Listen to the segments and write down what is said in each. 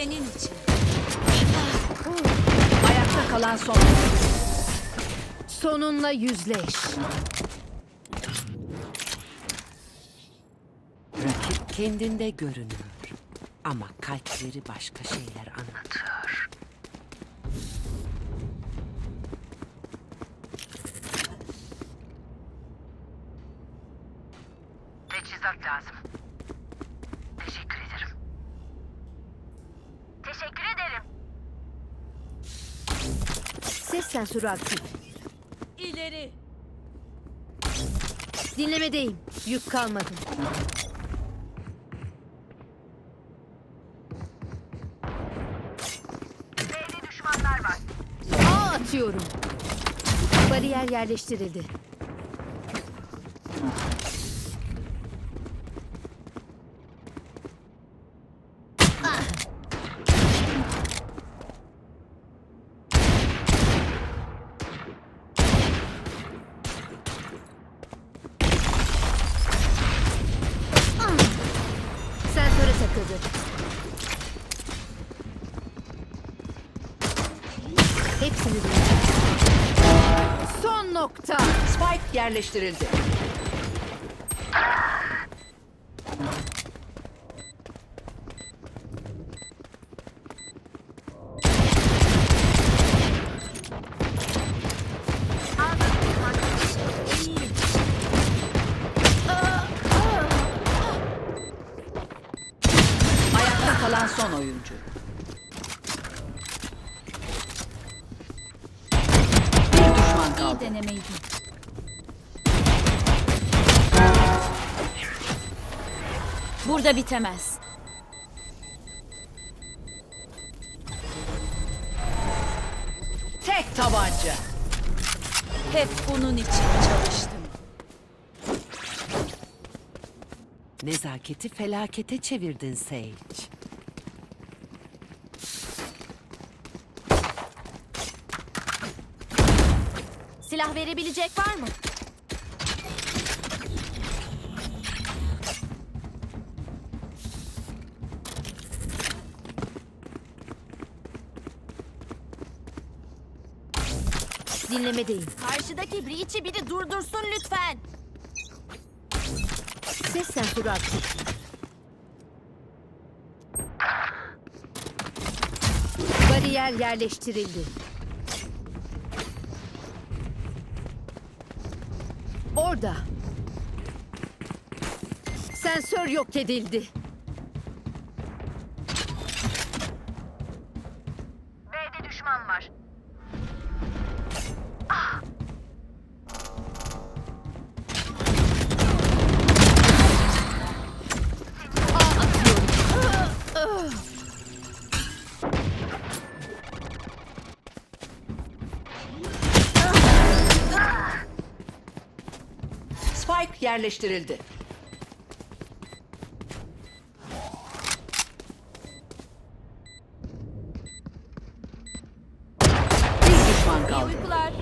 senin için. Ayakta kalan son. Sonunla yüzleş. Rakip kendinde görünüyor. Ama kalpleri başka şeyler anlatıyor. Teçhizat lazım. Teşekkür ederim. Teşekkür ederim. Ses sensörü aktif. İleri. Dinlemedeyim. Yük kalmadı. B'de düşmanlar var. A atıyorum. Bariyer yerleştirildi. Yerleştirildi. Ayakta kalan son oyuncu. Bir düşman İyi kaldı. denemeydi. Burada bitemez. Tek tabanca. Hep bunun için çalıştım. Nezaketi felakete çevirdin Sage. Silah verebilecek var mı? Dinlemedeyim. Karşıdaki Breach'i biri durdursun lütfen. Ses sensörü aktif. Bariyer yerleştirildi. Orada. Sensör yok edildi. Yerleştirildi. Bir düşman kaldı. uykular.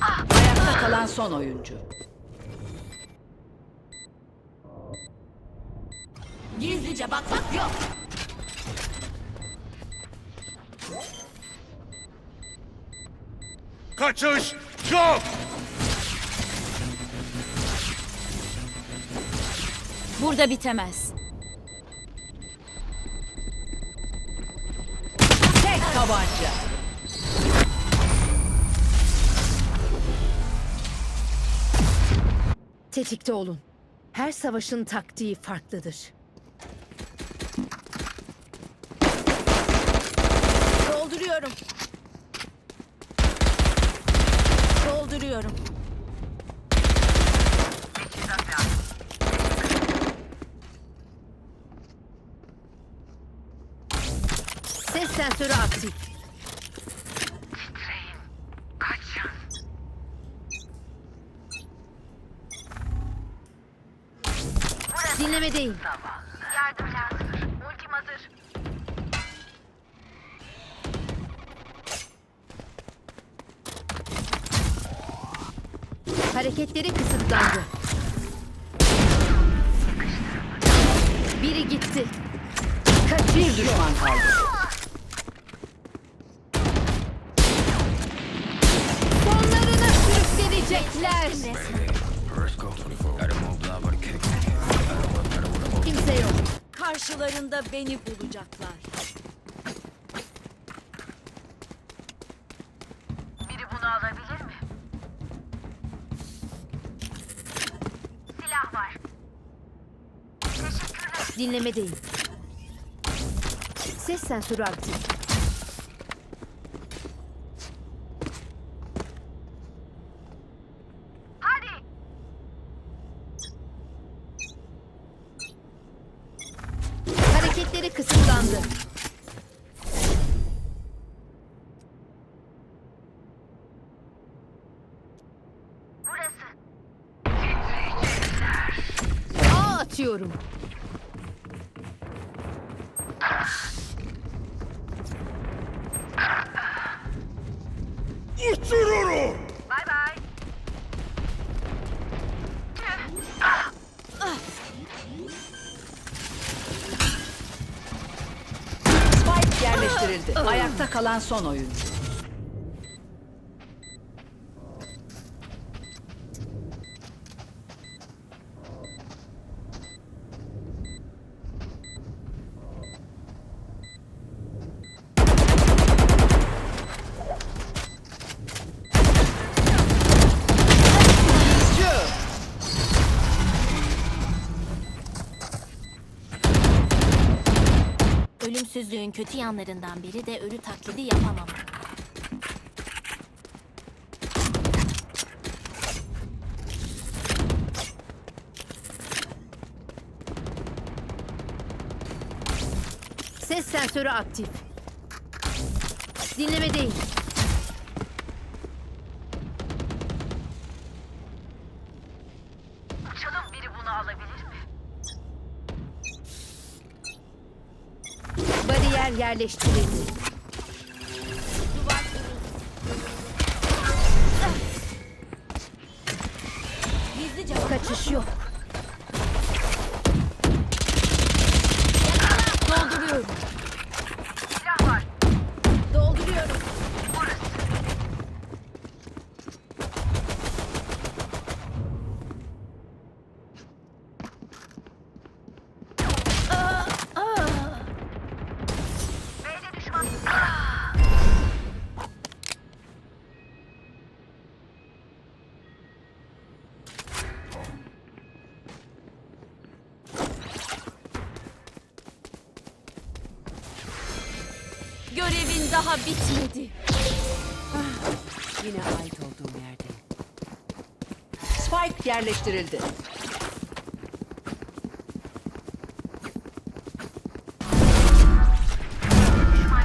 Ayakta kalan son oyuncu. Gizlice bakmak yok. Kaçış yok. Burada bitemez. Tek tabanca. Tetikte olun. Her savaşın taktiği farklıdır. Dolduruyorum. Dolduruyorum. Teçhizat lazım. Ses sensörü aktif. Titreyin. Kaçın. Dinlemedeyim. Yardım lazım. Ultim hazır. Hareketleri kısıtlandı. Biri gitti. Bir düşman kaldı. Karşılarında beni bulacaklar. Biri bunu alabilir mi? Silah var. Dinlemedeyim. Ses sensörü aktif. Spike yerleştirildi. Ayakta kalan son oyuncu. Kötü yanlarından biri de ölü taklidi yapamam. Ses sensörü aktif. Dinlemedeyim. Uçalım biri bunu alabilir mi? Bariyer yerleştirildi. Kaçış yok. Spike yerleştirildi.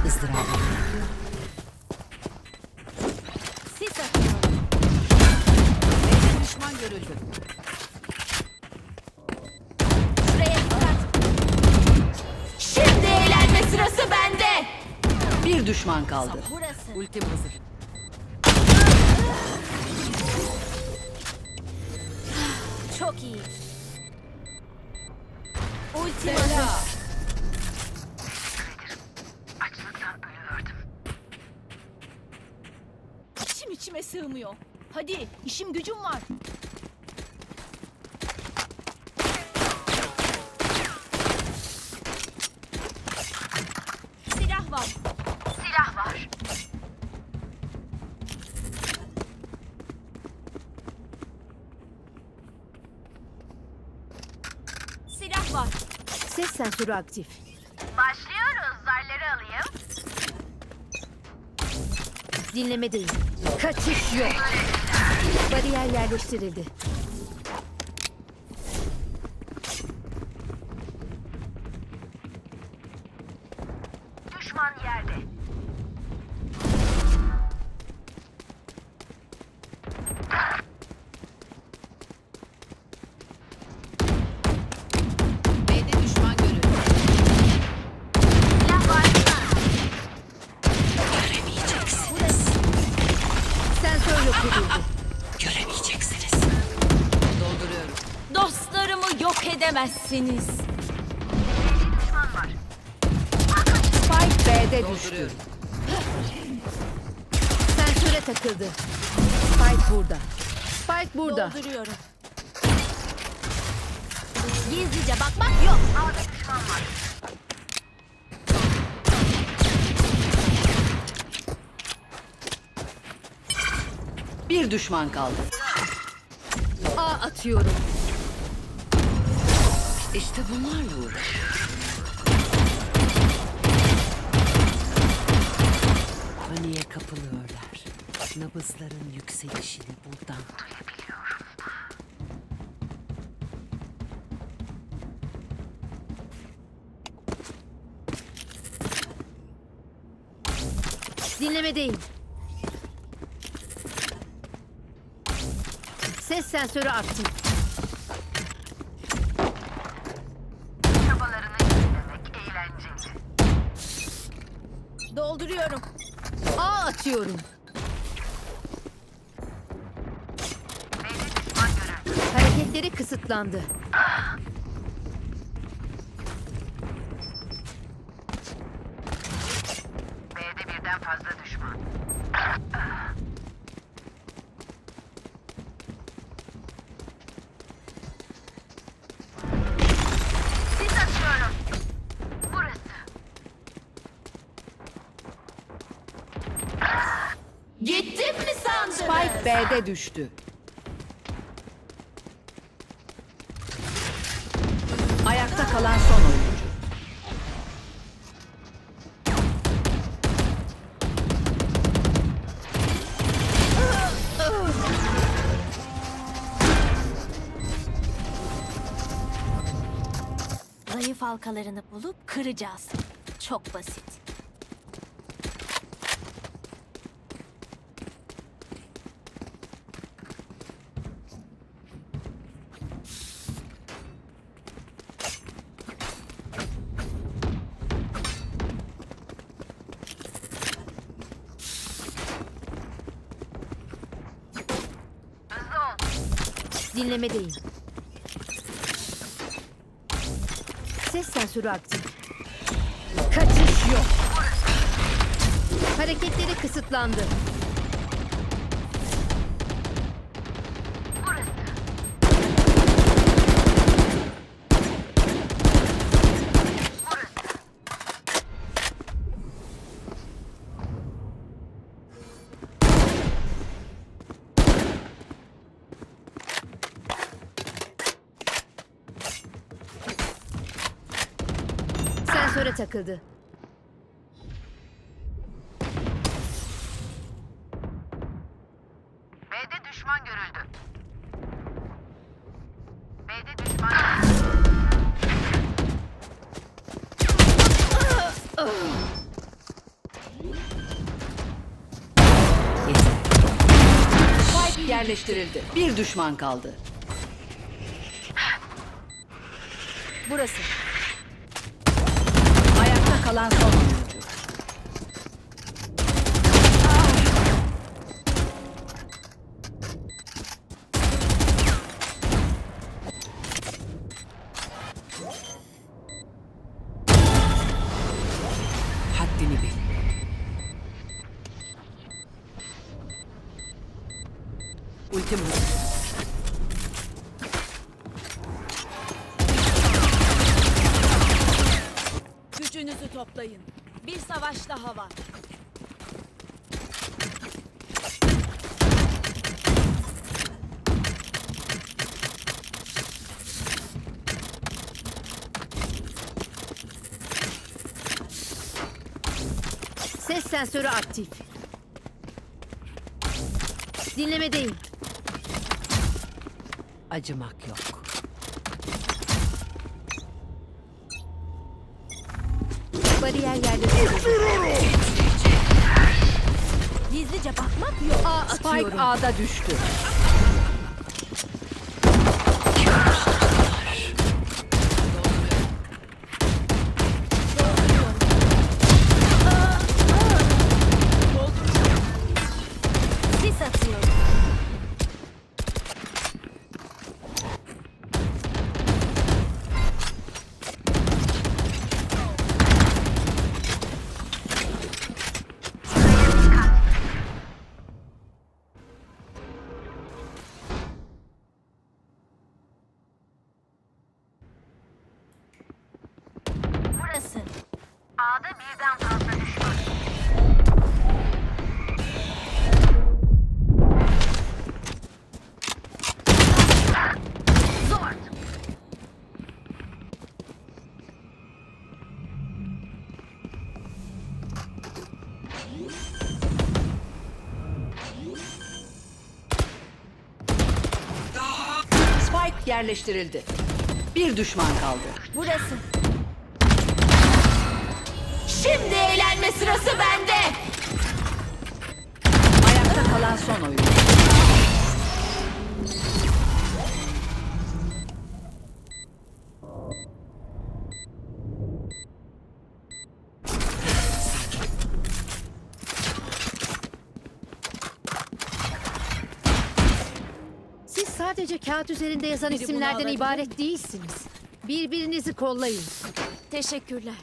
ızdırap. Sis atıyorum. B'de düşman görüldü. Şuraya dikkat. Şimdi eğlenme sırası bende. Bir düşman kaldı. Burası. Ultim hazır. Hadi işim gücüm var. Silah var. Silah var. Silah var. Ses sensörü aktif. Dinlemedeyim. Kaçış yok. Bariyer yerleştirildi. Tertemiz. Spike B'de düştü. Sensöre takıldı. Spike burada. Spike burada. Dolduruyorum. Gizlice bakmak yok. Ağda düşman var. Bir düşman kaldı. A atıyorum. İşte bunlarla uğraş. Paniğe kapılıyorlar. Nabızların yükselişini buradan Dinlemedeyim. Ses sensörü aktif. Dolduruyorum. A atıyorum. Hareketleri kısıtlandı. B'de birden fazla düşman. Sis atıyorum. Burası. Gittim mi sandın? Spike B'de düştü. Ayakta kalan son oyuncu. Zayıf halkalarını bulup kıracağız. Çok basit. Dinlemedeyim. Ses sensörü aktif. Kaçış yok. Hareketleri kısıtlandı. Sensöre takıldı. B'de düşman görüldü. B'de düşman. Spike yerleştirildi. Bir düşman kaldı. Burası. Ayakta kalan son oyuncu. Haddini bil. Ultim hazır. Gücünüzü toplayın. Bir savaş daha var. Ses sensörü aktif. Dinlemedeyim. Acımak yok. Bariyer yerleştirildi. Gizlice bakmak yok. A Spike atıyorum. A'da düştü. Yerleştirildi. Bir düşman kaldı. Burası. Şimdi eğlenme sırası bende. Ayakta kalan son oyun. Kağıt üzerinde yazan isimlerden alabilir ibaret değilsiniz. Birbirinizi kollayın. Teşekkürler.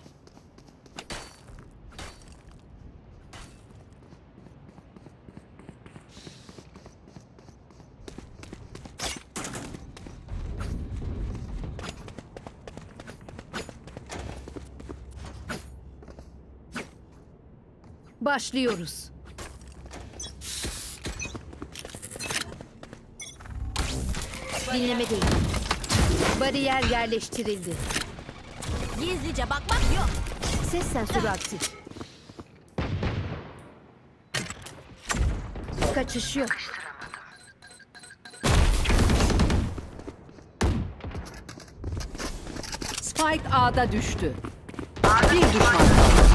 Başlıyoruz. Dinleme değil. Bariyer yerleştirildi. Gizlice bakmak yok. Ses sensörü aktif. Kaçış yok. Spike A'da düştü. Bir düşman kaldı.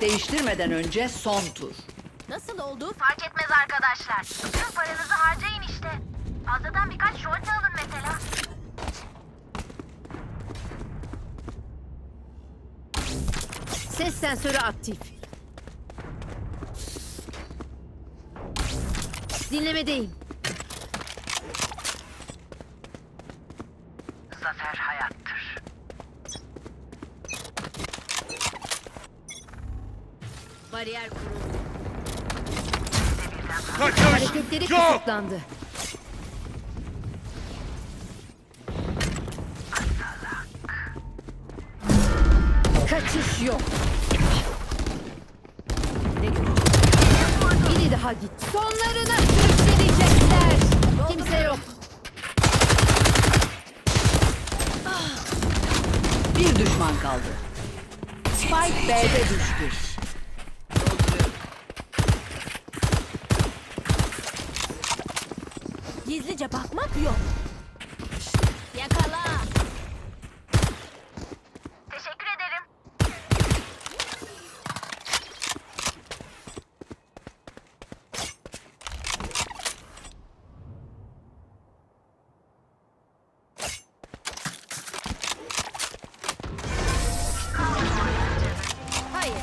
Taraf değiştirmeden önce son tur. Nasıl oldu? Fark etmez arkadaşlar. Tüm paranızı harcayın işte. Fazladan birkaç şort alın mesela. Ses sensörü aktif. Dinlemedeyim. Zafer hayattır. Bariyer kuruldu. Kaçış Hareketleri kısıtlandı. Kaçış yok. Ne görecek? Biri daha git. Sonlarına sürüklenecekler. Kimse yok. Bir düşman kaldı. Spike B'de düştü. Gizlice bakmak yok. Yakala. Teşekkür ederim. Hayır.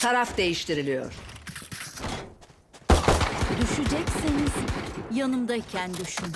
Taraf değiştiriliyor. Düşecekseniz yanımdayken düşün.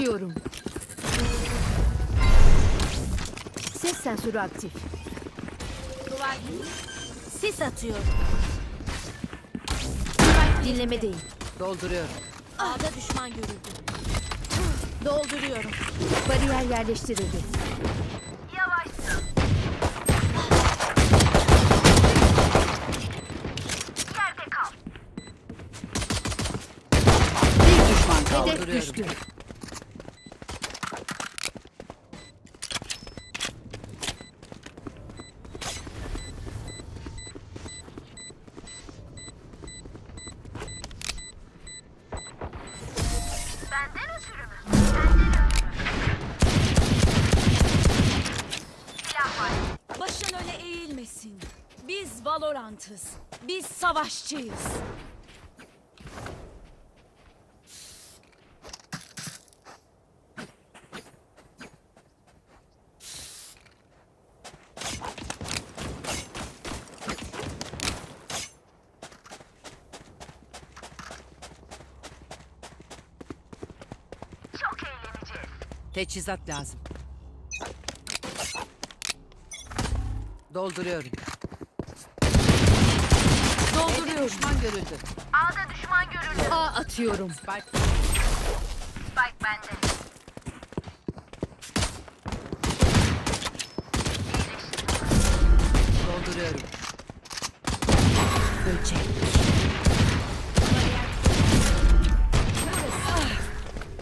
A atıyorum. Ses sensörü aktif. Sis atıyorum. Dinlemedeyim. Dolduruyorum. A'da düşman görüldü. Dolduruyorum. Bariyer yerleştirildi. Yavaşsın. Yerde kal. Bir düşman kaldı. Hedef düştü. Teçhizat lazım. Dolduruyorum. Dolduruyorum. Düşman görüldü. A'da düşman görüldü. A atıyorum. Spike Spike bende. dolduruyorum. Böcek.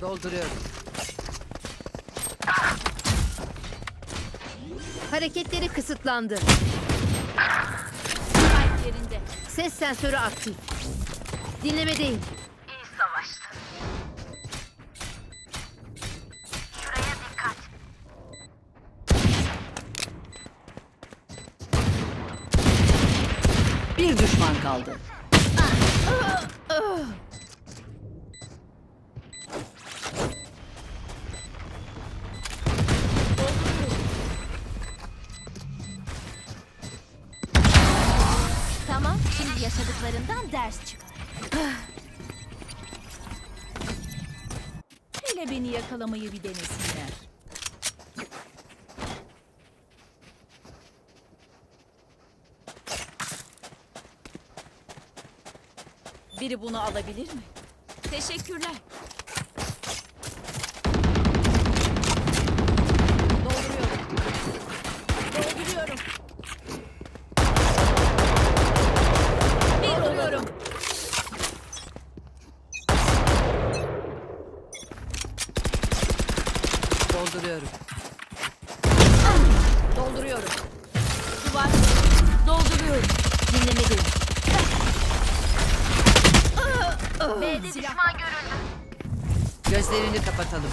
Dolduruyorum. Hareketleri kısıtlandı. Spike yerinde. Ses sensörü aktif. Dinlemedeyim. İyi savaştı. Şuraya dikkat. Bir düşman kaldı. Yakalamayı bir denesinler. Biri bunu alabilir mi? Teşekkürler. Dolduruyorum. Dolduruyorum. Duvar. Dolduruyorum. Dinlemedeyim. B'de Düşman görüldü. Gözlerini kapatalım.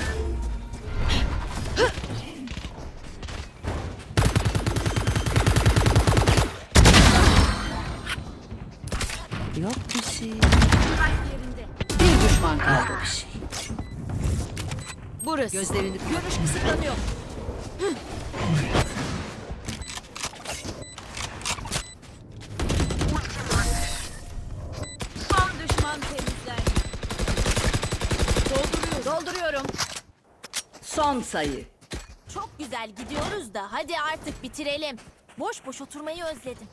Yok bir şey. yerinde. Bir düşman kaldı. Burası. Gözlerini Görüş kısıtlanıyor. Son düşman temizlendi. Dolduruyorum. Dolduruyorum. Son sayı. Çok güzel gidiyoruz da hadi artık bitirelim. Boş boş oturmayı özledim.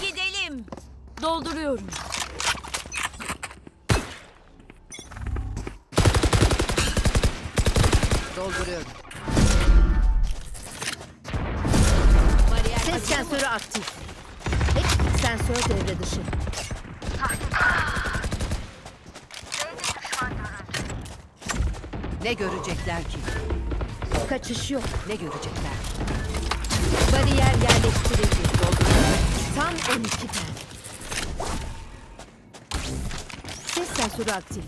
Gidelim. Dolduruyorum. Dolduruyorum. Bariyer Ses sensörü aktif. Hep sensör devre dışı. B'de düşman görüldü. Ne görecekler ki? Kaçış yok. Ne görecekler? Bariyer yerleştirildi. Tam 12'den. Ses sensörü aktif.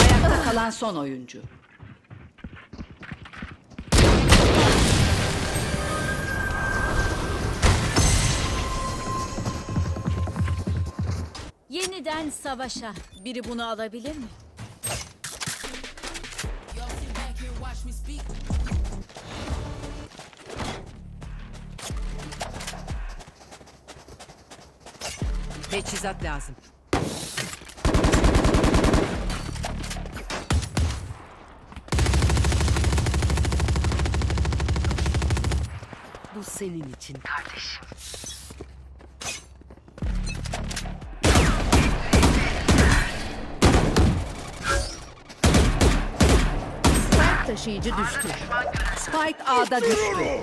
Ayakta kalan son oyuncu. Yeniden savaşa. Biri bunu alabilir mi? Teçhizat lazım. Bu senin için. Kardeşim. Taşıyıcı düştü. Spike A'da düştü.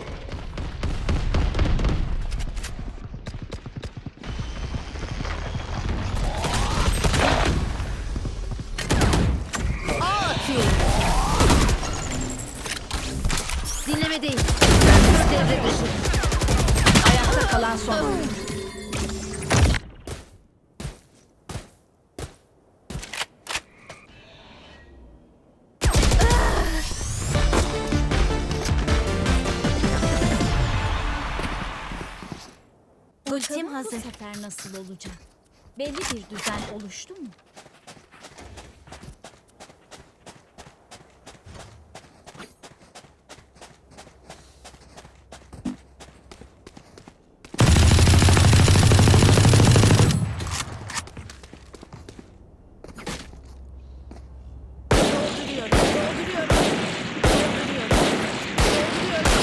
Ultim Bu sefer nasıl olacak? Belli bir düzen oluştu mu? Dolduruyorum, dolduruyorum. Dolduruyorum. Dolduruyorum.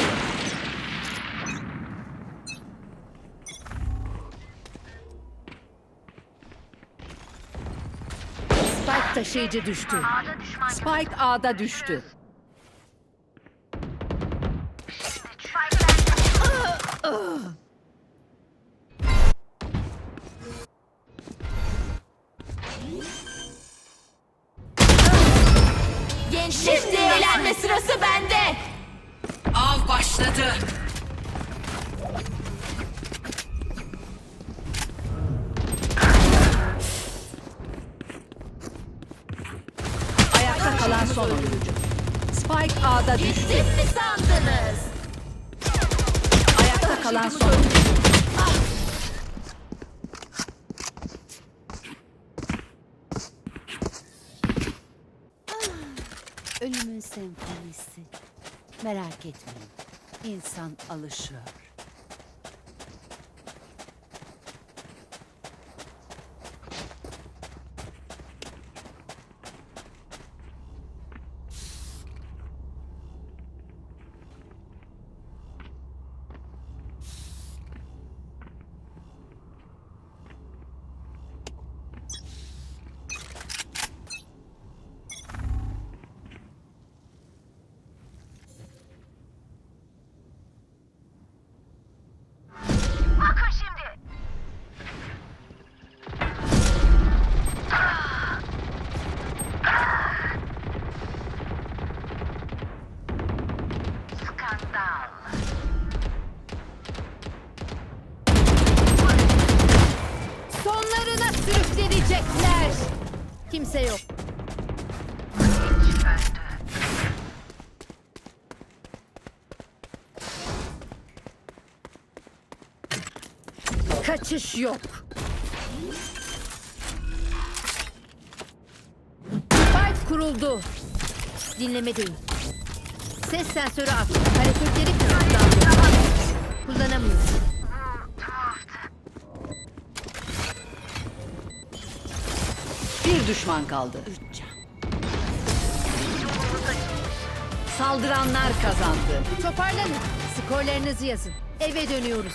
Spike taşıyıcı düştü. Spike A'da düştü. Ölümün senfonisi. Merak etmeyin. İnsan alışıyor. Sürüklenecekler. Kimse yok. Kaçış yok. Spike kuruldu. Dinleme değil. Ses sensörü aktif. Hareketleri kısıtlandı. Kullanamıyorum. Düşman kaldı. Saldıranlar kazandı. Toparlanın. Skorlarınızı yazın. Eve dönüyoruz.